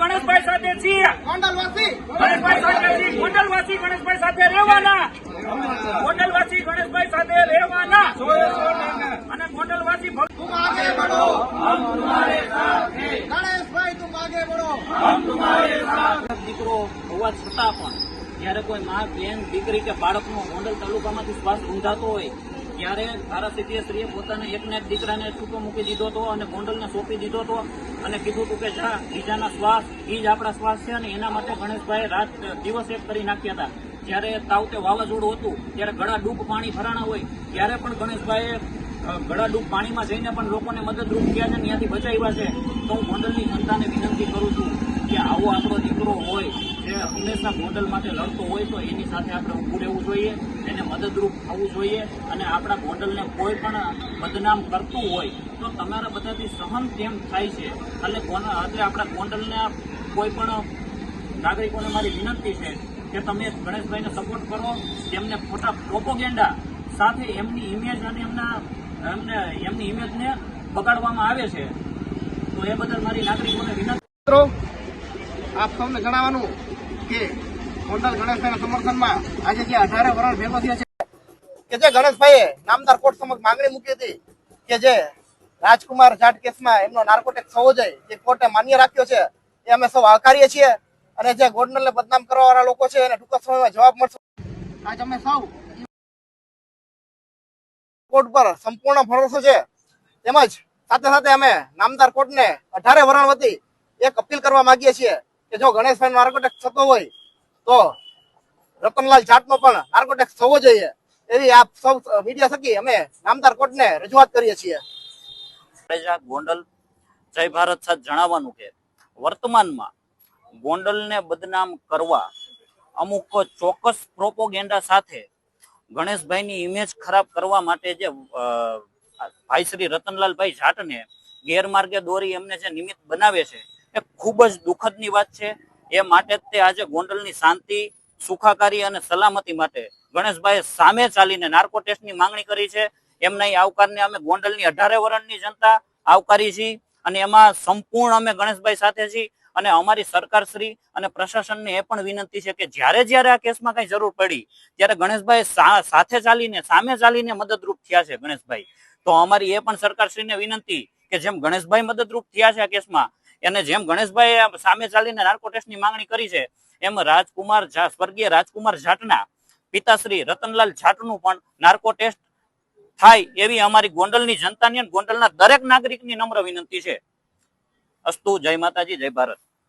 ગણેશભાઈ સાથે છીએ. ગણેશભાઈ સાથે છીએ. ગોંડલવાસી ગણેશભાઈ સાથે રહેવાના. ગોંડલવાસી ગણેશભાઈ સાથે રહેવાના. અને ગોંડલવાસી તુમ આગે ગણેશભાઈ દીકરો હોવા છતાં પણ જ્યારે કોઈ મા બેન દીકરી કે બાળકનો ગોંડલ તાલુકામાંથી શ્વાસ ઊંધાતો હોય ત્યારે ધારાસભ્યશ્રીએ પોતાના એકને એક દીકરાને છૂટો મૂકી દીધો હતો અને ગોંડલને સોંપી દીધો હતો અને કીધું હતું કે જા બીજાના શ્વાસ એ જ આપણા શ્વાસ છે અને એના માટે ગણેશભાઈ રાત, દિવસ એક કરી નાખ્યા હતા. જ્યારે તાવતે વાવાઝોડું હતું, ત્યારે ગળા ડૂબ પાણી ભરાણા હોય, ત્યારે પણ ગણેશભાઈએ ગળા ડૂબ પાણીમાં જઈને પણ લોકોને મદદરૂપ થયા છે ત્યાંથી બચાવ્યા છે. તો હું ગોંડલની જનતાને વિનંતી કરું છું કે આવો આપણો દીકરો હોય હંમેશા મોડલ માટે લડતો હોય તો એની સાથે આપણે ઊભું રહેવું જોઈએ, એને મદદરૂપ થવું જોઈએ અને આપણા મોડલને કોઈ પણ બદનામ કરતું હોય તો તમારા બધાથી સહન કેમ થાય છે? એટલે એટલે આપણા મોડલને કોઈ પણ નાગરિકોને મારી વિનંતી છે કે તમે ગણેશભાઈને સપોર્ટ કરો, તેમને ખોટા પ્રોપોગેન્ડા સાથે એમની ઇમેજ અને એમના, એમને, એમની ઇમેજને બગાડવામાં આવે છે. તો એ બદલ મારી નાગરિકોને વિનંતી મિત્રો, આપ સૌને જણાવવાનું કે ગોંડલ ગણેશભાઈના કોર્ટ કોર્ટે લોકો છે, એને ટૂંક સમયમાં જવાબ મળશે. કોર્ટ પર સંપૂર્ણ ભરોસો છે. તેમજ સાથે સાથે અમે નામદાર કોર્ટને અઢારે વરણ વતી એક અપીલ કરવા માંગીએ છીએ. કે જો ગણેશભાઈ નાર્કોટેક્સ થતો હોય, તો રતનલાલ જાટનો પણ નાર્કોટેક્સ થવો જોઈએ. એવી આપ સૌ મીડિયા થકી અમે નામદાર કોર્ટને રજૂઆત કરીએ છીએ. ગોંડલ જય ભારત સાથે જણાવવાનું કે વર્તમાનમાં ગોંડલને બદનામ કરવા અમુક ચોક્કસ પ્રોપોગેન્ડા સાથે ગણેશભાઈની ઇમેજ ખરાબ કરવા માટે જે ભાઈ શ્રી રતનલાલભાઈ જાટને ગેરમાર્ગે દોરી એમને જે નિમિત્ત બનાવે છે એ ખૂબ જ દુઃખદની વાત છે. એ માટે તે આજે ગોંડલની શાંતિ, સુખાકારી અને સલામતી માટે ગણેશભાઈ સામે ચાલીને નાર્કો ટેસ્ટની માંગણી કરી છે. એમના આવકારને અમે ગોંડલની અઢારે વર્ષની જનતા આવકારી છીએ અને એમાં સંપૂર્ણ અમે ગણેશભાઈ સાથે છીએ અને અમારી સરકારશ્રી અને પ્રશાસનને એ પણ વિનંતી છે કે જ્યારે જ્યારે આ કેસમાં કઈ જરૂર પડી, ત્યારે ગણેશભાઈ સાથે ચાલીને, સામે ચાલીને મદદરૂપ થયા છે ગણેશભાઈ. તો અમારી એ પણ સરકારશ્રીને વિનંતી કે જેમ ગણેશભાઈ મદદરૂપ થયા છે આ કેસમાં અને જેમ ગણેશભાઈ સામે ચાલીને નાર્કો ટેસ્ટની માંગણી કરી છે, એમ રાજકુમાર સ્વર્ગીય રાજકુમાર જાટના પિતાશ્રી રતનલાલ જાટનું પણ નાર્કો ટેસ્ટ થાય એવી અમારી ગોંડલની જનતાની અને ગોંડલના દરેક નાગરિકની નમ્ર વિનંતી છે. અસ્તુ, જય માતાજી, જય ભારત.